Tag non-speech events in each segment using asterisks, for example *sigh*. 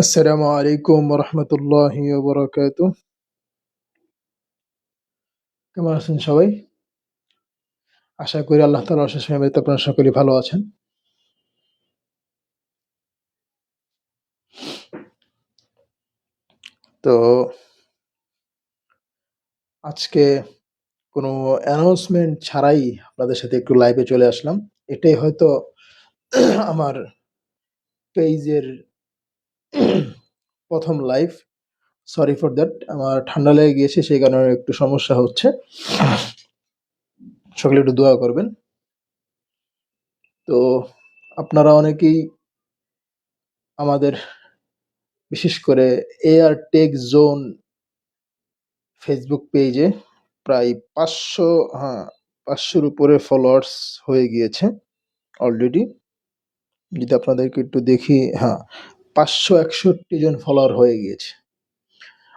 আসসালামু আলাইকুম রহমতুল্লাহি ওবরাকাত। কেমন আছেন সবাই? আশা করি আল্লাহ তালা অশেষ মেহমানিতে আপনারা সকলেই ভালো আছেন। তো আজকে কোনো অ্যানাউন্সমেন্ট ছাড়াই আপনাদের সাথে একটু লাইভে চলে আসলাম। এটাই হয়তো আমার পেজের *clears throat* প্রথম লাইভ সরি ফর দ্যাট আমার ঠান্ডা লেগে গিয়েছে, সেই কারণে একটু সমস্যা হচ্ছে। সকলে একটু দোয়া করবেন। তো আপনারা অনেকেই আমাদের বিশেষ করে এয়ার টেক জোন ফেসবুক পেজে প্রায় পাঁচশো হ্যাঁ পাঁচশোর উপরে ফলোয়ার্স হয়ে গিয়েছে অলরেডি যদি আপনাদেরকে একটু দেখি হ্যাঁ পাঁচশো একষট্টি জন ফলোয়ার হয়ে গিয়েছে।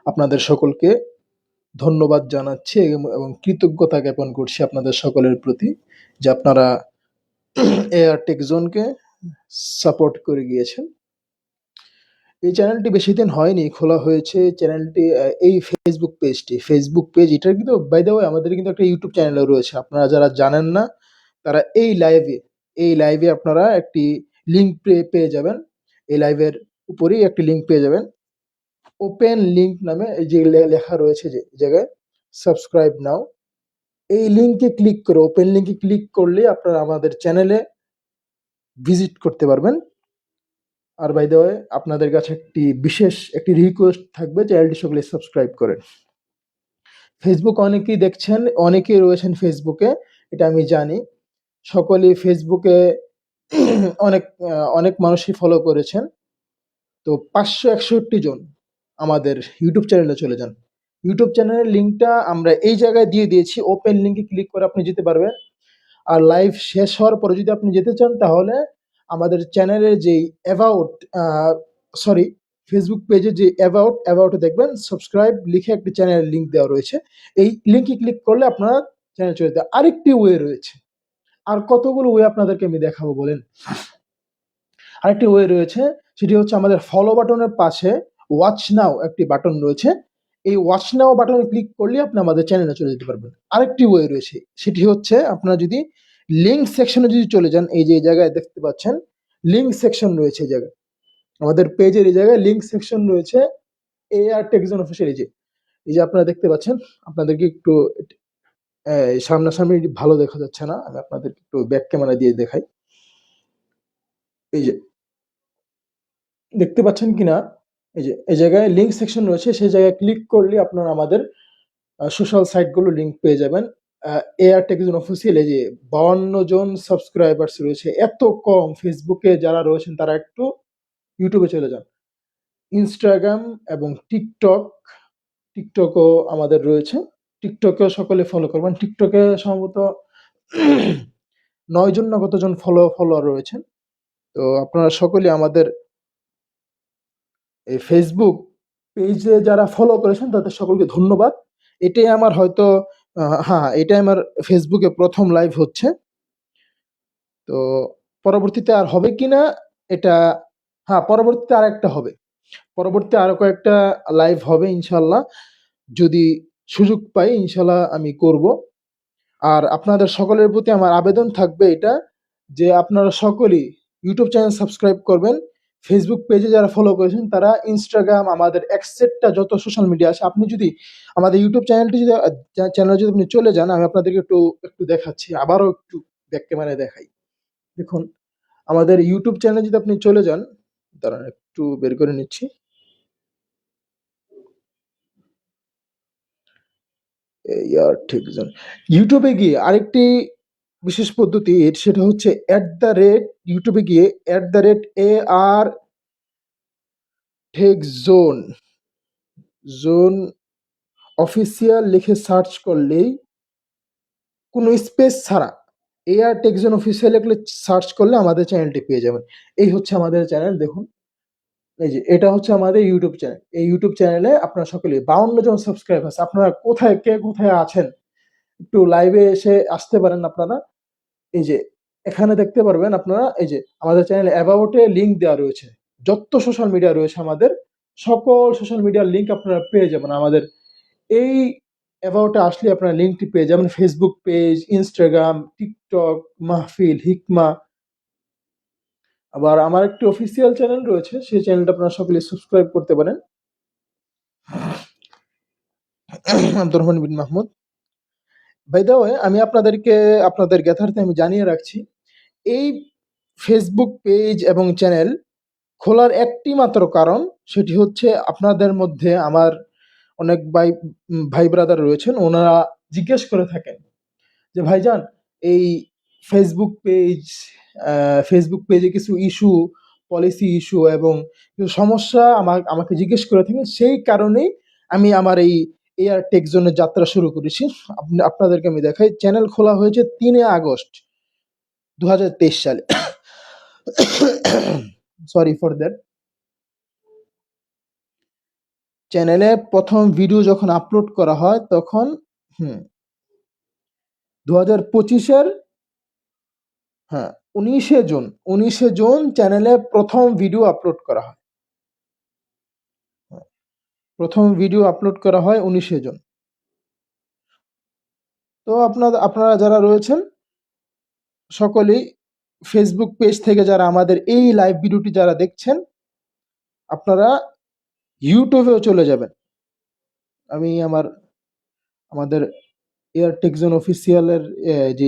আপনাদের সকলকে ধন্যবাদ জানাচ্ছি এবং কৃতজ্ঞতা জ্ঞাপন করছি আপনাদের সকলের প্রতি যে আপনারা এয়ার টেক জোনকে সাপোর্ট করে গিয়েছেন। এই চ্যানেলটি বেশি দিন হয়নি, খোলা হয়েছে চ্যানেলটি এই ফেসবুক পেজটি ফেসবুক পেজ এটার কিন্তু বাই দ্য আমাদের কিন্তু একটা ইউটিউব চ্যানেলও রয়েছে। আপনারা যারা জানেন না, তারা এই লাইভে এই লাইভে আপনারা একটি লিঙ্ক পেয়ে যাবেন। এই লাইভের উপরেই একটি লিঙ্ক পেয়ে যাবেন। ওপেন লিঙ্ক নামে যে লেখা রয়েছে যে জায়গায় সাবস্ক্রাইব নাও এই লিঙ্কে ক্লিক করে ওপেন লিঙ্কে ক্লিক করলে আপনারা আমাদের চ্যানেলে ভিজিট করতে পারবেন। আর বাই দ্য আপনাদের কাছে একটি বিশেষ, একটি রিকোয়েস্ট থাকবে চ্যানেলটি সকলে সাবস্ক্রাইব করেন। ফেসবুক অনেকেই দেখছেন, অনেকেই রয়েছেন ফেসবুকে এটা আমি জানি। সকলেই ফেসবুকে *clears throat* অনেক অনেক মানুষই ফলো করেছেন। তো পাঁচশো একষট্টি জন আমাদের ইউটিউব চ্যানেলে চলে যান। ইউটিউব চ্যানেলের লিঙ্কটা আমরা এই জায়গায় দিয়ে দিয়েছি। ওপেন লিঙ্কে ক্লিক করে আপনি যেতে পারবেন। আর লাইভ শেষ হওয়ার পরে যদি আপনি যেতে চান, তাহলে আমাদের চ্যানেলের যে অ্যাবাউট সরি ফেসবুক পেজে যে অ্যাবাউট অ্যাবাউটে দেখবেন। সাবস্ক্রাইব লিখে একটি চ্যানেলের লিঙ্ক দেওয়া রয়েছে। এই লিঙ্কে ক্লিক করলে আপনারা চ্যানেল চলে যেতে আরেকটি ওয়ে রয়েছে। আর কতগুলো ওয়ে আপনাদেরকে আমি দেখাবো বলেন। আরেকটি ওয়ে রয়েছে, সেটি হচ্ছে আমাদের ফলো বাটনের পাশে ওয়াচ নাও একটি বাটন রয়েছে। এই ওয়াচ নাও বাটনে ক্লিক করলে আপনি আমাদের চ্যানেলে চলে যেতে পারবেন। আরেকটি ওয়ে রয়েছে, সেটি হচ্ছে আপনারা যদি লিঙ্ক সেকশনে যদি চলে যান, এই যে জায়গায় দেখতে পাচ্ছেন লিঙ্ক সেকশন রয়েছে এই জায়গায়। আমাদের পেজের এই জায়গায় লিঙ্ক সেকশন রয়েছে এ আর টেকজন অফিসিয়াল এই যে। এই যে আপনারা দেখতে পাচ্ছেন, আপনাদেরকে একটু সামনাসামনি ভালো দেখা যাচ্ছে না। আমি আপনাদেরকে একটু ব্যাক ক্যামেরা দিয়ে দেখাই। এই যে দেখতে পাচ্ছেন কিনা এই যে, এই জায়গায় লিঙ্ক সেকশন রয়েছে। সেই জায়গায় ক্লিক করলে আপনারা আমাদের সোশ্যাল সাইটগুলো লিঙ্ক পেয়ে যাবেন। এয়ার টেকজন অফিসিয়াল এই যে বাউন্ন জন সাবস্ক্রাইবার্স রয়েছে। এত কম ফেসবুকে যারা রয়েছেন, তারা একটু ইউটিউবে চলে যান। ইনস্টাগ্রাম এবং টিকটক টিকটকও আমাদের রয়েছে। টিকটকেও সকলে ফলো করবেন। টিকটকে সম্ভবত নয় জন না কতজন ফলো ফলোয়ার রয়েছেন। তো আপনারা সকলে আমাদের এই ফেসবুক পেজে যারা ফলো করেছেন, তাদের সকলকে ধন্যবাদ। এটাই আমার হয়তো হ্যাঁ এটাই আমার ফেসবুকে প্রথম লাইভ হচ্ছে। তো পরবর্তীতে আর হবে কি না, এটা হ্যাঁ পরবর্তীতে আর একটা হবে। পরবর্তীতে আরও কয়েকটা লাইভ হবে ইনশাল্লাহ যদি সুযোগ পাই ইনশাল্লাহ আমি করব। আর আপনাদের সকলের প্রতি আমার আবেদন থাকবে এটা যে আপনারা সকলেই ইউটিউব চ্যানেল সাবস্ক্রাইব করবেন। ফেসবুক পেজে যারা ফলো করেছেন, তারা ইনস্টাগ্রাম আমাদের একসেটটা যত সোশ্যাল মিডিয়া আছে, আপনি যদি আমাদের ইউটিউব চ্যানেলটি যদি চ্যানেলে যদি আপনি চলে যান, আমি আপনাদেরকে একটু একটু দেখাচ্ছি, আবারও একটু ব্যাক ক্যামেরায় দেখাই। দেখুন, আমাদের ইউটিউব চ্যানেলে যদি আপনি চলে যান, দাঁড়ান, একটু বের করে নিচ্ছি। এই আর ঠিক ইউটিউবে গিয়ে আরেকটি বিশেষ পদ্ধতি সেটা হচ্ছে অ্যাট দ্য রেট ইউটিউবে গিয়ে at the rate A R tech zone zone official লিখে সার্চ করলেই কোনো স্পেস ছাড়া A R tech zone official লিখলে সার্চ করলে আমাদের চ্যানেলটি পেয়ে যাবেন। এই হচ্ছে আমাদের চ্যানেল দেখুন। এই যে, এটা হচ্ছে আমাদের ইউটিউব চ্যানেল এই ইউটিউব চ্যানেলে আপনারা সকলে বাউন্ন জন সাবস্ক্রাইব আছে আপনারা কোথায়, কে কোথায় আছেন? একটু লাইভে এসে আসতে পারেন আপনারা। এই যে, এখানে দেখতে পারবেন আপনারা, এই যে, আমাদের চ্যানেলে অ্যাবাউটে লিঙ্ক দেওয়া রয়েছে। যত সোশ্যাল মিডিয়া রয়েছে আমাদের, সকল সোশ্যাল মিডিয়ার লিঙ্ক আপনারা পেয়ে যাবেন আমাদের। এই অ্যাবাউটে আসলে আপনারা লিঙ্কটি পেয়ে যাবেন। ফেসবুক পেজ ইনস্টাগ্রাম টিকটক মাহফিল হিকমা আবার আমার একটি অফিসিয়াল চ্যানেল রয়েছে, সেই চ্যানেলটা আপনারা সকলে সাবস্ক্রাইব করতে পারেন। Abdur Rahman bin Mahmud. By the way আমি আপনাদেরকে, আপনাদের জ্ঞাতার্থে আমি জানিয়ে রাখছি, এই ফেসবুক পেজ এবং চ্যানেল খোলার একটি মাত্র কারণ, সেটি হচ্ছে আপনাদের মধ্যে আমার অনেক ভাই ভাই ব্রাদার রয়েছেন, ওনারা জিজ্ঞেস করে থাকেন যে, ভাইজান, এই ফেসবুক পেজ ফেসবুক পেজে কিছু ইস্যু পলিসি ইস্যু এবং সমস্যা আমার, আমাকে জিজ্ঞেস করে থাকেন, সেই কারণেই আমি আমার এই এয়ার টেক জোনের যাত্রা শুরু করেছি। আপনি- আপনাদেরকে আমি দেখাই চ্যানেল খোলা হয়েছে তিনে আগস্ট দু হাজার তেইশ সালে। সরি ফর দ্যাট চ্যানেলে প্রথম ভিডিও যখন আপলোড করা হয়, তখন, হুম দু হাজার পঁচিশের হ্যাঁ উনিশে জুন উনিশে জুন চ্যানেলে প্রথম ভিডিও আপলোড করা হয়। প্রথম ভিডিও আপলোড করা হয় উনিশে জুন। তো আপনার, আপনারা যারা রয়েছেন, সকলেই ফেসবুক পেজ থেকে যারা আমাদের এই লাইভ ভিডিওটি যারা দেখছেন, আপনারা ইউটিউবেও চলে যাবেন। আমি আমার, আমাদের এয়ারটেক জোন অফিসিয়ালের যে